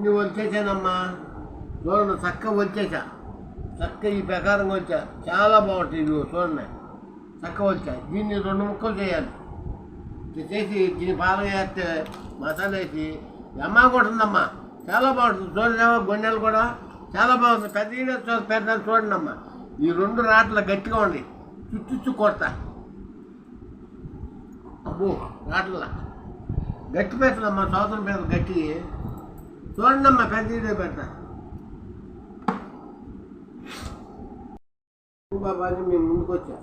ఇన్ని వచ్చేసానమ్మా చూడండి చక్కగా వచ్చేసా చక్క ఈ ప్రకారంగా వచ్చా చాలా బాగుంటాయి నువ్వు చూడండి. చక్కగా వచ్చా దీన్ని రెండు ముక్కలు చేయాలి. చేసి దీని పాలు వేస్తే మసాలా వేసి. అమ్మ కొడుతుందమ్మా చాలా బాగుంటుంది. చూడలేమో గొండెలు కూడా చాలా బాగుంది. పెద్ద ఈడ పెద్ద చూడండి అమ్మా. ఈ రెండు రాట్ల గట్టిగా ఉండి. చుట్టూ కొడతా. అబ్బో రాట్ల గట్టి పెడతానమ్మా సోదరం పెడతా గట్టి చూడండి అమ్మా పెద్ద ఈడే పెడతా. అని మేము ముందుకు వచ్చా.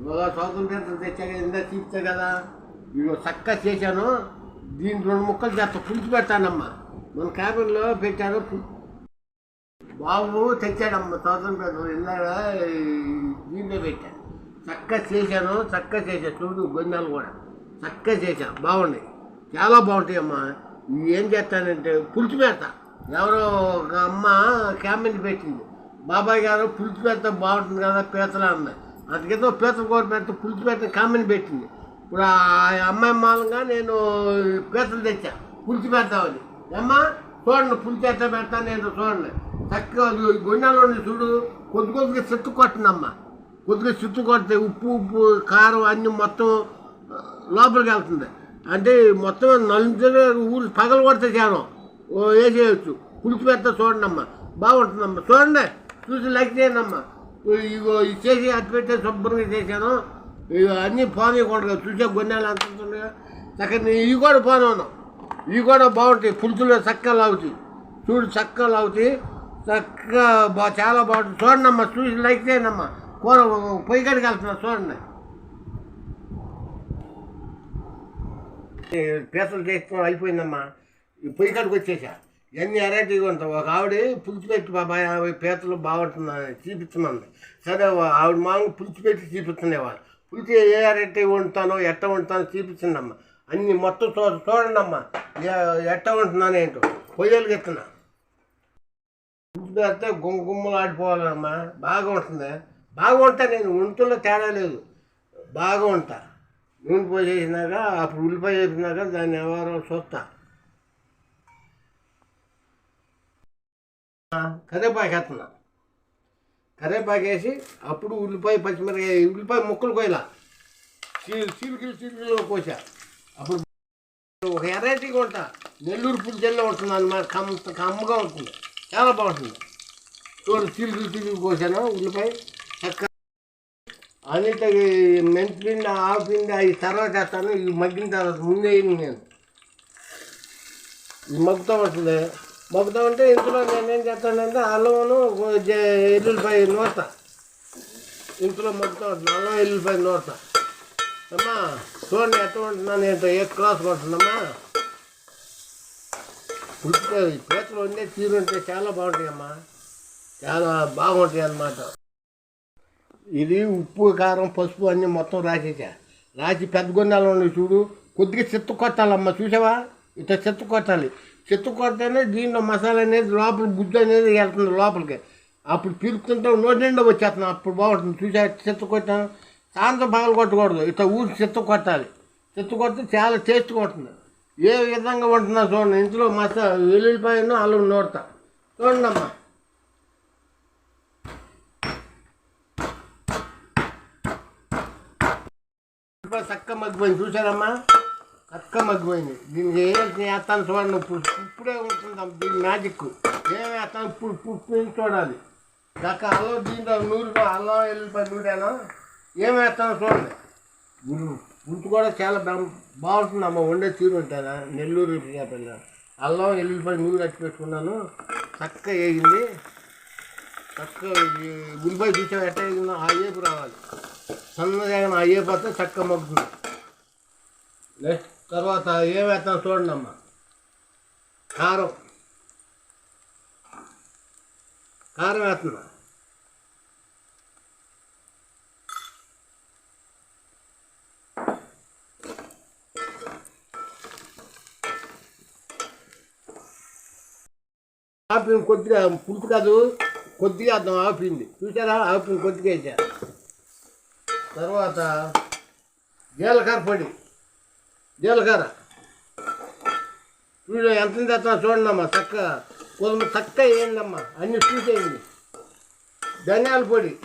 ఇవాళ స్వాతంత్రం తెచ్చాక ఇందా తీర్చా కదా. ఇవి చక్కగా చేశాను. దీని రెండు ముక్కలు చేస్తా. పులుసు పెడతానమ్మా. మన క్యాబిన్లో పెట్టారు బాబు తెచ్చాడమ్మా స్వాతంత్రం ఇందాక దీంట్లో పెట్టాను చక్కగా చేశాను చక్కగా చేశాను చూడు గొంజాలు కూడా. చక్కగా చేశాను బాగున్నాయి. చాలా బాగుంటాయి అమ్మా ఏం చేస్తానంటే పులుసు పెడతా. ఎవరో ఒక అమ్మ క్యాంపెయిన్ పెట్టింది. బాబాయ్ గారు పులుసు బాగుంటుంది కదా పీతలు అన్నది. అందుకేదో పీతల కూర పెడితే పులుసు పెడితే పెట్టింది. ఇప్పుడు ఆ అమ్మాయి మూలంగా నేను పీతలు తెచ్చా. పులుసు పెడతామని. అమ్మ చూడండి పులుసు ఎట్లా పెడతా నేను చూడండి. చక్కగా గొన్నెలో చూడు కొద్ది కొద్దిగా చెట్టు కొట్టినమ్మా కొద్దిగా చుట్టు కొడితే ఉప్పు ఉప్పు కారం అన్నీ మొత్తం లోపలికి వెళ్తుంది. అంటే మొత్తం నలుగురు ఊరు పగలు కొడితే చేరం ఓ వేసేయచ్చు పులుసు పెడితే చూడండి అమ్మా బాగుంటుందమ్మా. చూడండి. చూసి లైక్ చేయండి అమ్మా ఇగో ఇది చేసి అటు పెట్టే శుభ్రంగా చేశాను. ఇక అన్నీ పోనీయకూడదు చూసే గొన్నెలు అంత ఉంటుందిగా చక్కగా ఇవి కూడా పోను ఇవి కూడా బాగుంటాయి. పులుసులో చక్కగా లాగుతాయి. చూడు చక్కగా లాగుతాయి. చక్కగా బా చాలా బాగుంటుంది. చూడండి అమ్మా చూసి లైక్ చేయండి అమ్మా కూర పొయ్యి కాడికి వెళ్తున్నా. చూడండి. ఈ పీతలు చేస్తాం అయిపోయిందమ్మా. పొయ్యి కాడికి వచ్చేసా. ఇవన్నీ వెరైటీగా ఉంటాయి ఒక ఆవిడ పులుసు పెట్టి బాబాయ్ పీతలు బాగుంటుందని చూపిస్తున్నాను సరే ఆవిడ మామూలు పులుసు పెట్టి చూపిస్తుండేవాళ్ళు. పులుసు ఏ వెరైటీ వండుతానో ఎట్ట వండుతానో చూపించిందమ్మా అన్ని మొత్తం చూ చూడండి అమ్మా ఎట్ట వండుతున్నాను ఏంటో. పొయ్యలు ఎత్తున్నా. పులిచిపెడితే పెడితే గుమ్మ గుమ్మలు ఆడిపోవాలమ్మా. బాగా ఉంటుంది. బాగా ఉంటా నేను. వంటలో తేడా లేదు. బాగా ఉంటా నూనె పోసేసినాక అప్పుడు ఉల్లిపాయ వేసినాక దాన్ని ఎవరో చూస్తా కరివేపాకు వేస్తున్నా. వేసి అప్పుడు ఉల్లిపాయ పచ్చిమిరకాయ ఉల్లిపాయ ముక్కలు కోయలా చీలు చీలుకిలు చీలుకిలు కోసా అప్పుడు ఒక ఎరైటీగా ఉంటా నెల్లూరు పులిచెల్లో ఉంటుంది అన్నమాట. కమ్మ కమ్మగా ఉంటుంది చాలా బాగుంటుంది. చూడు చీలుకులు కోసాను ఉల్లిపాయ. చక్క అనిత మెంతి పిండి ఆవు పిండి అవి తర్వాత వేస్తాను ఇవి మగ్గిన తర్వాత ముందే నేను. ఈ మగ్గుతా ఉంటుంది మగ్గుతా ఉంటే ఇంట్లో నేను ఏం చేస్తానంటే అల్లమును ఎల్లుల్లిపాయ నూరుతా. ఇంట్లో మగ్గుతా ఉంటుంది అల్లం ఎల్లుల్లిపాయ నూరుతా. అమ్మా చూడండి ఎట్లా ఉంటున్నాను ఏంటో ఏ క్లాస్ ఉంటుందమ్మా పుట్టుక చేతులు ఉండే తీరు ఉంటే చాలా బాగుంటాయమ్మా. చాలా బాగుంటాయి అన్నమాట ఇది ఉప్పు కారం పసుపు అన్నీ మొత్తం రాసేసా. రాసి పెద్ద గుండాలు ఉన్నాయి చూడు. కొద్దిగా చెత్త కొట్టాలమ్మా చూసావా? ఇట్లా చెత్త కొట్టాలి. చెత్త కొట్టనే దీంట్లో మసాలా అనేది లోపల గుజ్జు అనేది వెళ్తుంది లోపలికి. అప్పుడు పిలుపుతుంటే నోటి నిండా వచ్చేస్తున్నాం అప్పుడు బాగుంటుంది. చూసా చెత్త కొట్టాను. సాయంత్రం పగలు కొట్టకూడదు. ఇట్లా ఊరి చెత్త కొట్టాలి. చెత్త కొడితే చాలా టేస్ట్గా ఉంటుంది. ఏ విధంగా ఉంటుందో చూడండి. ఇంట్లో మసా వెల్లుల్లిపాయను అల్లం నోడతా చూడండి అమ్మా ఇప్పుడు చక్క మగ్గిపోయింది. చూసారమ్మా చక్క మగ్గిపోయింది. దీనికి చేయాల్సిన వేస్తాను చూడండి. ఇప్పుడు ఇప్పుడే ఉంటుంది దీని మ్యాజిక్. ఏం వేస్తాను ఇప్పుడు ఇప్పుడు చూడాలి. చక్క అల్లం దీంట్లో నూరు అల్లం వెళ్ళిపోయి నూరాను? ఏం వేస్తాను చూడండి. గుంతు కూడా చాలా బాగుంటుంది బాగుంటుందమ్మా వండే తీరు ఉంటానా నెల్లూరు చేపల అల్లం ఎల్లుల్లిపాయ నూరు కట్టి పెట్టుకున్నాను. చక్కగా వేగింది. చక్కగా ఈ ఉల్లిపాయ చూసా ఎట్ట ఆ ఏపు రావాలి సన్నగా ఆ ఏపు వస్తే చక్కగా మగ్గుతుంది నెక్స్ట్ తర్వాత ఏం వేస్తాను చూడండి అమ్మ కారం. కారం వేస్తున్నా. కొద్దిగా పులుపు కాదు. కొద్దిగా అర్థం ఆపింది. చూసారా ఆపింది కొద్దిగా వేసా తర్వాత జీలకర్ర పొడి. జీలకర్ర. చూడు ఎంత తెస్తున్నా చూడండి అమ్మా చక్క కొంత చక్క వేయండమ్మా అన్ని చూసేయండి. ధనియాల పొడి.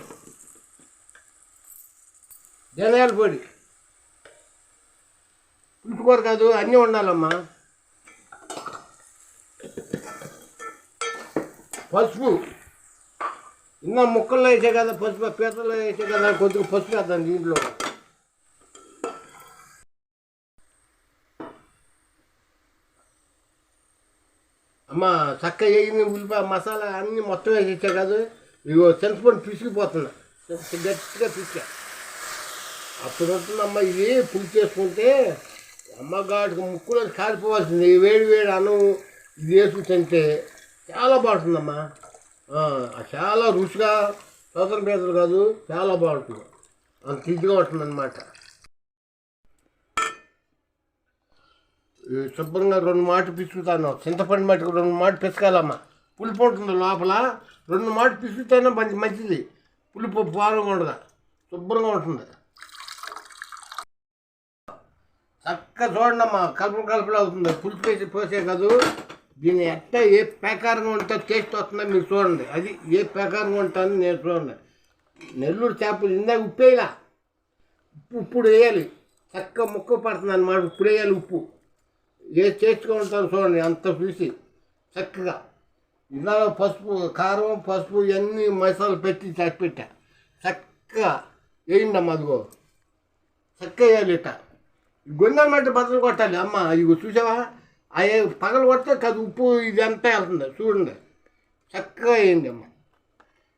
ధనియాల పొడి. పుట్టుకోరు కాదు అన్నీ ఉండాలమ్మా. పసుపు. ఇన్న ముక్కల్లో వేసే కదా పసుపు పీతల్లో వేసే కదా కొద్దిగా పసుపు వేద్దాం దీంట్లో. అమ్మ చక్క వేయింది ఉల్లిపాయ మసాలా అన్నీ మొత్తం వేసేసా కాదు. ఇగో చింతపండు పిసికిపోతున్నా. గట్టిగా పిసికా. అప్పుడు ఉంటుందమ్మ ఇది పులి చేసుకుంటే అమ్మగాడికి ముక్కులో కాలిపోవాల్సింది. వేడి వేడి అన్నం ఇది వేసుకు తింటే చాలా బాగుంటుందమ్మా. చాలా రుచిగా సోదర పేదలు కాదు చాలా బాగుంటుంది. అంత ఇదిగా ఉంటుంది అనమాట శుభ్రంగా రెండు మాటలు పిసుకుతాను. చింతపండు మట్టుకు రెండు మాటలు పిసకాలమ్మా. పులుపు ఉంటుంది లోపల రెండు మాటలు పిసుకుతానే మంచి మంచిది. పులుపు బాగా ఉండదు. శుభ్రంగా ఉంటుంది. చక్కగా చూడండి అమ్మా కలుపు కలుపులు అవుతుంది పులుపు వేసి పోసే కాదు. దీన్ని ఎట్ట ఏ ప్రకారంగా ఉంటే టేస్ట్ వస్తుందో మీరు చూడండి. అది ఏ ప్రకారంగా ఉంటుందని నేను చూడండి. నెల్లూరు చేపలు ఇందాక ఉప్పు వేయాల? ఉప్పు ఇప్పుడు వేయాలి. చక్క ముక్క పడుతుంది అనమాట ఇప్పుడు వేయాలి ఉప్పు. ఏ టేస్ట్గా ఉంటుందో చూడండి. అంత చూసి చక్కగా. ఇలా పసుపు కారం పసుపు ఇవన్నీ మసాలా పెట్టి చక్క పెట్టా. చక్కగా వేయండమ్మా అదిగో. చక్క వేయాలి ఇట్ట. గొంగల్ మట్టి బద్దలు కొట్టాలి. అమ్మ ఇగో చూసావా? అవి పగలు కొడితే కాదు ఉప్పు ఇదంతా వెళ్తుంది. చూడండి. చక్కగా వేయండి అమ్మ.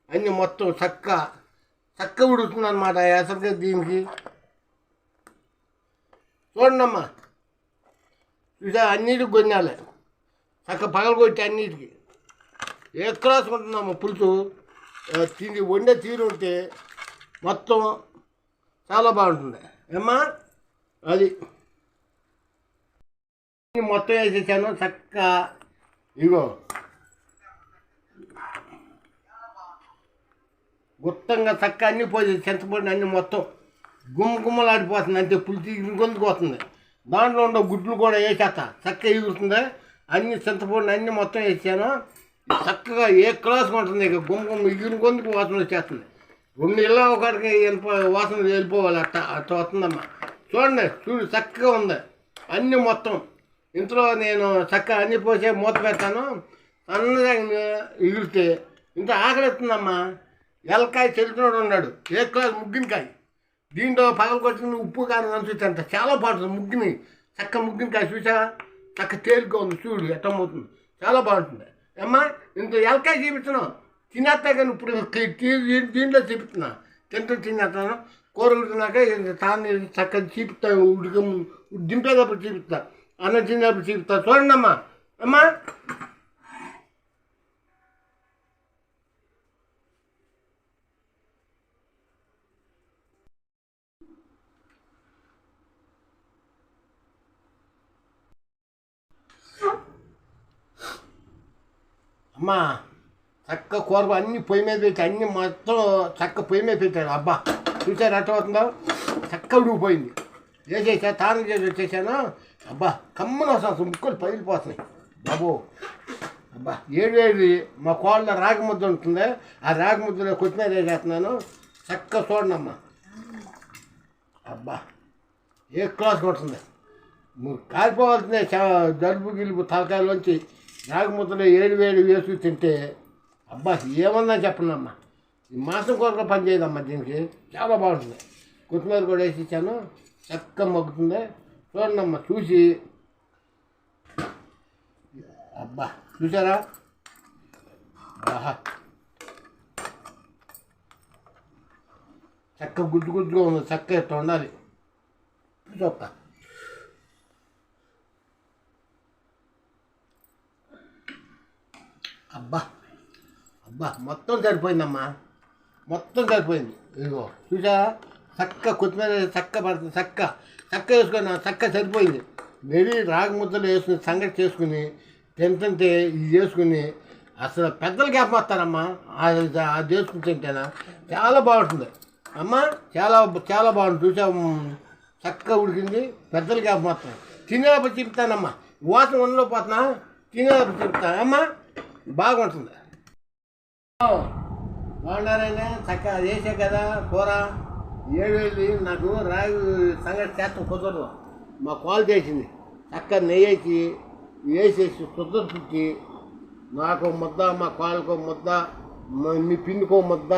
అన్నీ మొత్తం చక్క చక్క ఉడుతుంది అనమాట అసలుగా దీనికి. చూడండి అమ్మా. చూసా అన్నిటికి గొన్నాలి చక్క పగలు కొట్టి అన్నిటికి. ఏ క్లాస్ ఉంటుందమ్మా పులుసు? తిని తిండి వండే తీరు ఉంటే మొత్తం చాలా బాగుంటుంది. ఏమ్మా? అది. మొత్తం వేసేసాను చక్క ఇగో. గుత్తంగా చక్క అన్ని పోయేది చింతపండు అన్ని మొత్తం గుమ్మగుమ్మలాడిపోతుంది అంటే పులిచి గొంతుకుపోతుంది దాంట్లో ఉండే గుడ్లు కూడా వేసేస్తా చక్క ఎగురుతుంది. అన్ని చింతపండు అన్ని మొత్తం వేసాను చక్కగా ఏ క్లాస్ ఉంటుంది ఇక గుమ్మ ఎగిరిన గొంతుకు వాసన వచ్చేస్తుంది. రెండు ఇళ్ళ ఒకటికి వెళ్ళిపో వాసన వెళ్ళిపోవాలి అట్ట అట్ట వస్తుందమ్మా. చూడండి చూడు చక్కగా ఉంది. అన్నీ మొత్తం ఇంట్లో నేను చక్కగా అన్ని పోసే మూత పెడతాను. సన్నగా ఇగిలితే ఇంత ఆకలిస్తుందమ్మా ఎలకాయ చెల్లినోడు ఉన్నాడు. ఏ క్లాస్ ముగ్గినకాయ? దీంట్లో పగలు ఉప్పు కారం అని అంత చాలా బాగుంటుంది ముగ్గుని. చక్క ముగ్గినకాయ చూసా చక్క తేలిక ఉంది. చూడు ఎట్టమవుతుంది చాలా బాగుంటుంది. అమ్మా ఇంత ఎలకాయ చూపించను తినేస్తా కానీ ఇప్పుడు దీంట్లో చూపిస్తున్నా. తింటూ తినేస్తాను. కూర ఉడికినాక తాను చక్కగా చూపిస్తా. ఉడికి దింపేటప్పుడు చూపిస్తా. అన్న చిన్నప్పుడు చెప్తా. చూడండమ్మా. అమ్మా. అమ్మా చక్క కూర అన్ని పొయ్యి మీద పెట్టి అన్ని మొత్తం చక్క పొయ్యి మీద పెట్టాడు అబ్బా చూసారు ఎట్ట అవుతుందో చక్క ఉడికిపోయింది. వేసేసా తాను చేసి వచ్చేసాను. అబ్బా కమ్మన వస్తాను ముక్కలు పగిలిపోతున్నాయి. బాబు అబ్బా ఏడు ఏడు మా కోళ్ళ రాగి ముద్ద ఉంటుంది. ఆ రాగి ముద్దలో కొత్తిమీర వేసేస్తున్నాను. చక్క చూడండి అబ్బా ఏ క్లాస్ కొడుతుంది? నువ్వు కాలిపోవాల్సిందే చా- జలుబు గిలుబు తలకాయలోంచి. రాగముద్దలో ఏడు వేడి వేసి తింటే అబ్బా ఏమన్నా చెప్పండమ్మా. ఈ మాసం కొరకు పని చేయదమ్మా దీనికి. చాలా బాగుంటుంది. కొత్తిమీర కూడా వేసి ఇచ్చాను. చక్కగా మగ్గుతుంది. చూడండమ్మా చూసి అబ్బా చూసారా ఆహా. చక్క గుడ్డు గుజ్జుగా ఉంది చక్క ఎట్లా ఉండాలి చూసొక్క. అబ్బా అబ్బా మొత్తం సరిపోయిందమ్మా. మొత్తం సరిపోయింది. ఇదిగో చూసారా చక్క కొత్తిమీర చక్క పడుతుంది చక్క. చక్క వేసుకుని చక్క సరిపోయింది. నెడి రాగి ముద్దలు వేసుకుని సంగతి చేసుకుని తింటుంటే ఇది చేసుకుని అసలు పెద్దలు జ్ఞాపకొస్తారమ్మా అది చేసుకుని తింటేనా? చాలా బాగుంటుంది. అమ్మా చాలా చాలా బాగుంటుంది చూసాము చక్కగా ఉడికింది పెద్దలు జ్ఞాపకొస్తాను తినేపు చెప్తానమ్మా. వాసన ఉండలో పోతున్నా తినేపు చెప్తా. అమ్మా బాగుంటుంది. బాగున్నారైనా చక్కగా చేసే కదా కూర. ఏడేది నాకు రాగి సంగతి చేస్తాం కుదరదు. మా కాల్ చేసింది. చక్కగా నెయ్యి వేసి వేసేసి శుద్ధ చుట్టి నాకు ముద్ద మా కాలుకో ముద్ద మీ పిండికో ముద్ద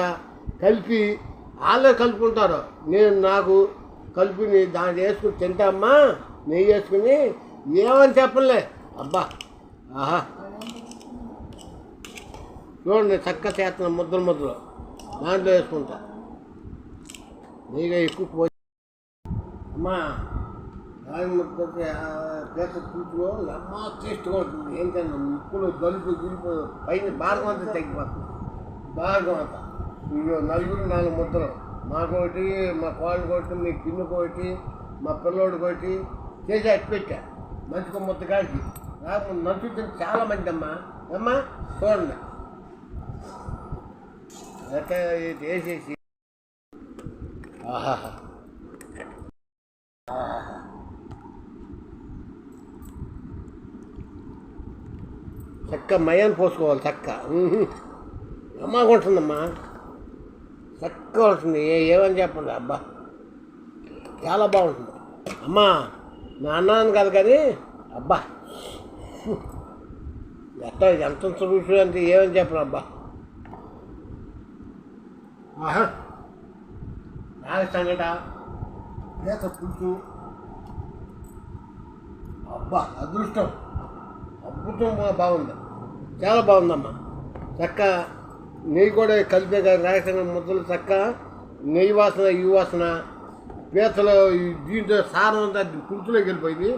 కలిపి వాళ్ళే కలుపుకుంటారు. నేను నాకు కలిపి దాంట్లో వేసుకుని తింటామ్మా నెయ్యి వేసుకుని ఏమని చెప్పలే అబ్బా ఆహా. చూడండి చక్క చేస్తున్నాను ముద్దలు ముద్దలు. దాంట్లో వేసుకుంటా. నీగా ఎక్కువ పోయి అమ్మా దాని ముద్దకి పేట కూతురు అమ్మ టేస్ట్గా ఉంటుంది. ఏంటంటే ముక్కులు జలుపు గిలుపు పైన భాగం అంతా తగ్గిపోతుంది భాగం అంతా ఇదిగో నలుగురు నాలుగు ముద్దలు. మాకొకటి మా కోళ్ళు ఒకటి మీ పిన్నుకి మా పిల్లోడికి ఒకటి చేసి అట్టి పెట్టా మంచిగా ముద్ద కాల్చి రాకుండా నలుచు చాలా మంది అమ్మా. అమ్మా చూడండి. అట్లా వేసేసి చక్క మయాన్ని పోసుకోవాలి చక్క. అమ్మాగా ఉంటుందమ్మా చక్కగా ఉంటుంది ఏ ఏమని చెప్పండి? అబ్బా. చాలా బాగుంటుంది. అమ్మా నా కాదు కానీ అబ్బా. ఎంత ఎంత చూసి అంటే ఏమని చెప్పను అబ్బా? ఆహా. నాగ సంగట పేత పులుసు. అబ్బా అదృష్టం. అద్భుతం బాగుంది. చాలా బాగుందమ్మా. చక్క నెయ్యి కూడా కలిపే కదా రాయసంగ ముద్దలు చక్క నెయ్యి వాసన ఈ వాసన పీతలు ఈ దీంట్లో సారం అంతా పులుసులోకి వెళ్ళిపోయింది.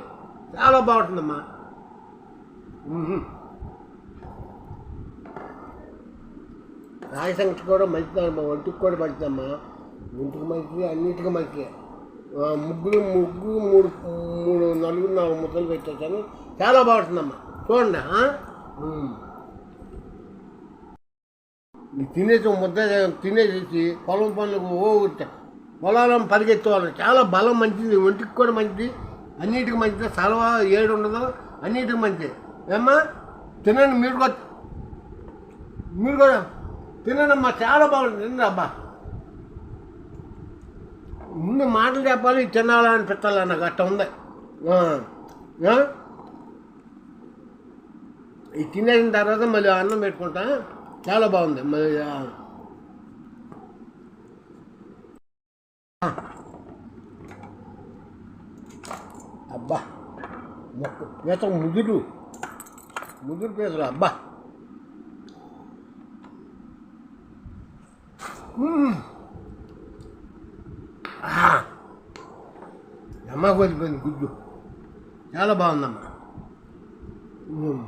చాలా బాగుంటుందమ్మా. మ్మ్. రాగి కూడా మంచిదమ్మా ఒంటికి కూడా మంచిదమ్మా. ఒంటికి మంచిది అన్నిటికీ మంచిది ఆ, ముగ్గులు ముగ్గు మూడు మూడు నలుగురు నాలుగు ముద్దలు పెట్టేశాను చాలా బాగుంటుందమ్మా. చూడండి తినేసి ముద్ద తినేసేసి పొలం పనులకు ఓ పొలాలను పరిగెత్తేవాళ్ళు చాలా బలం మంచిది ఒంటికి కూడా మంచిది అన్నిటికీ మంచిది సలవా ఏడు ఉండదు అన్నిటికీ మంచిది. ఏమ్మా? తినండి మీరు కూడా మీరు కూడా తినడమ్మా చాలా బాగుంటుంది తినండి అబ్బా. ముందు మాటలు చెప్పాలి తినాలని అనిపించాలి నాకు. అట్ట ఉంది. ఆ. ఇది తినేసిన తర్వాత మళ్ళీ అన్నం పెట్టుకుంటా. చాలా బాగుంది. మళ్ళీ అబ్బా మొక్క పీత ముదురు. ముదురు పీతలు అబ్బా మ్మ్. ఆ. అమ్మకు వెళ్ళిపోయింది గుడ్డు చాలా బాగుందమ్మా. మ్మ్.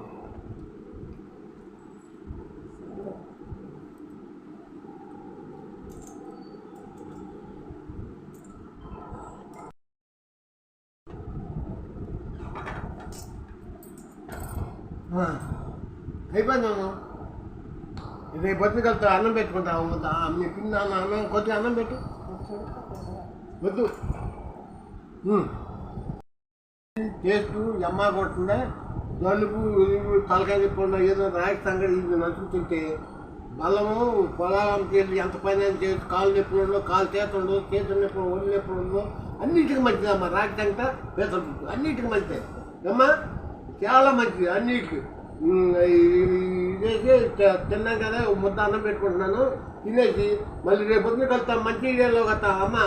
రేపు పొద్దున కలిసి అన్నం పెట్టుకుంటావు వద్దా? మీ పిన్న అన్నం కొద్దిగా అన్నం పెట్టు. వద్దు. టేస్ట్ అమ్మ కొట్టుండే జలుబు తలకాయ తిప్పకుండా ఏదో రాగి సంగతి ఇది నడుచుకుంటుంటే బలము పొలాలకు వెళ్ళి ఎంత పని అని చేసి కాలు నొప్పులు ఉండవు కాలు చేత ఉండవు చేతులు నొప్పులు ఒళ్ళు నొప్పులు ఉండవు. అన్నిటికీ మంచిది అమ్మ రాగి సంగట పేదలు అన్నిటికీ మంచిదే. అమ్మా చాలా మంచిది అన్నిటికీ. ఉమ్, తిన్నాం కదా ముద్ద అన్నం పెట్టుకుంటున్నాను. తినేసి మళ్ళీ రేపు పొద్దున కలుస్తాం మంచి ఏరియాలో కలుస్తాం అమ్మ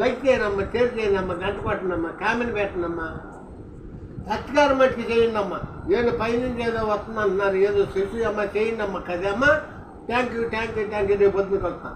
లైక్ చేయనమ్మా షేర్ చేయనమ్మా గంట కొట్టనమ్మా కామెంట్ పెట్టనమ్మా సత్కారం మట్టికి చేయండి అమ్మా ఏదో పైనుంచి ఏదో వస్తుందంటున్నారు ఏదో శశి అమ్మ చేయండి అమ్మా? కదమ్మా thank you thank you thank you రేపు పొద్దున కలుస్తాం